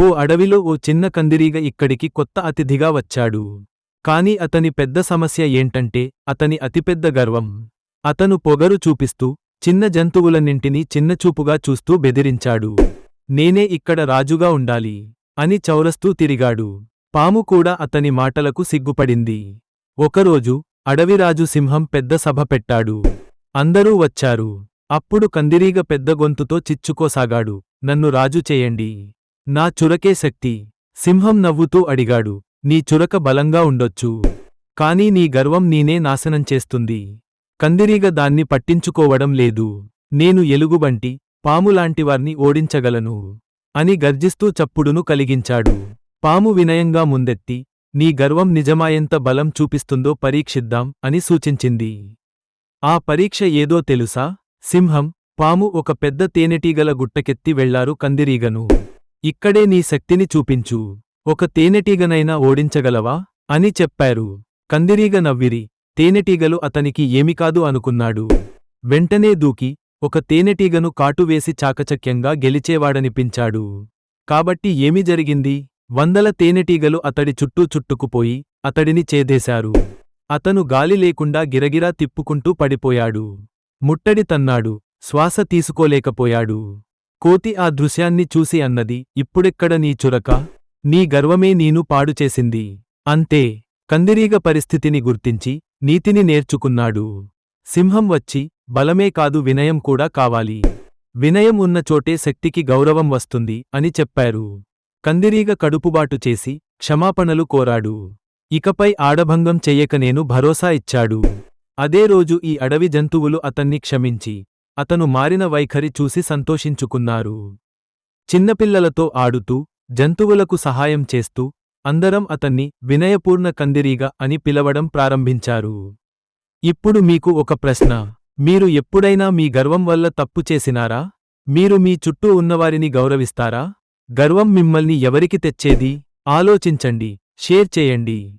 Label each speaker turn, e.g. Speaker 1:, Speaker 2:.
Speaker 1: ఓ అడవిలో ఓ చిన్న కందిరీగ ఇక్కడికి కొత్త అతిథిగా వచ్చాడు. కాని అతని పెద్ద సమస్య ఏంటంటే అతని అతిపెద్ద గర్వం. అతను పొగరు చూపిస్తూ చిన్న జంతువులన్నింటినీ చిన్నచూపుగా చూస్తూ బెదిరించాడు. నేనే ఇక్కడ రాజుగా ఉండాలి అని చౌరస్తూ తిరిగాడు. పాము కూడా అతని మాటలకు సిగ్గుపడింది. ఒకరోజు అడవిరాజు సింహం పెద్ద సభ పెట్టాడు. అందరూ వచ్చారు. అప్పుడు కందిరీగ పెద్ద గొంతుతో చిచ్చుకోసాగాడు. నన్ను రాజు చేయండి. నా చురకే శక్తి. సింహం నవ్వుతూ అడిగాడు. నీ చురక బలంగా ఉండొచ్చు. కాని నీ గర్వం నీనే నాశనం చేస్తుంది. కందిరీగ దాన్ని పట్టించుకోవడం లేదు. నేను ఎలుగుబంటి పాములాంటివార్ని ఓడించగలను అని గర్జిస్తూ చప్పుడును కలిగించాడు. పాము వినయంగా ముందెత్తి నీ గర్వం నిజమాయంత బలం చూపిస్తుందో పరీక్షిద్దాం అని సూచించింది. ఆ పరీక్ష ఏదో తెలుసా? సింహం పాము ఒక పెద్ద తేనెటీగల గుట్టకెత్తి వెళ్ళారు కందిరీగను. ఇక్కడే నీ శక్తిని చూపించు. ఒక తేనెటీగనైనా ఓడించగలవా? అని చెప్పారు. కందిరీగ నవ్విరి. తేనెటీగలు అతనికి ఏమి కాదు అనుకున్నాడు. వెంటనే దూకి ఒక తేనెటీగను కాటువేసి చాకచక్యంగా గెలిచేవాడనిపించాడు. కాబట్టి ఏమి జరిగింది? వందల తేనెటీగలు అతడి చుట్టూ చుట్టుకుపోయి అతడిని చేదేశారు. అతను గాలి లేకుండా గిరగిరా తిప్పుకుంటూ పడిపోయాడు. ముట్టడి తన్నాడు. శ్వాస తీసుకోలేకపోయాడు. కోతి ఆ దృశ్యాన్ని చూసి అన్నది ఇప్పుడెక్కడ నీ చురక? నీ గర్వమే నీను పాడుచేసింది అంతే. కందిరీగ పరిస్థితిని గుర్తించి నీతిని నేర్చుకున్నాడు. సింహం వచ్చి బలమే కాదు వినయం కూడా కావాలి. వినయం ఉన్న చోటే శక్తికి గౌరవం వస్తుంది అని చెప్పారు. కందిరీగ కడుపుబాటు చేసి క్షమాపణలు కోరాడు. ఇకపై ఆడభంగం చెయ్యక నేను భరోసా ఇచ్చాడు. అదే రోజు ఈ అడవి జంతువులు అతన్ని క్షమించి అతను మారిన వైఖరి చూసి సంతోషించుకున్నారు. చిన్నపిల్లలతో ఆడుతూ జంతువులకు సహాయం చేస్తూ అందరం అతన్ని వినయపూర్ణ కందిరీగ అని పిలవడం ప్రారంభించారు. ఇప్పుడు మీకు ఒక ప్రశ్న. మీరు ఎప్పుడైనా మీ గర్వం వల్ల తప్పు చేసినారా? మీరు మీ చుట్టూ ఉన్నవారిని గౌరవిస్తారా? గర్వం మిమ్మల్ని ఎవరికి తెచ్చేది? ఆలోచించండి షేర్ చేయండి.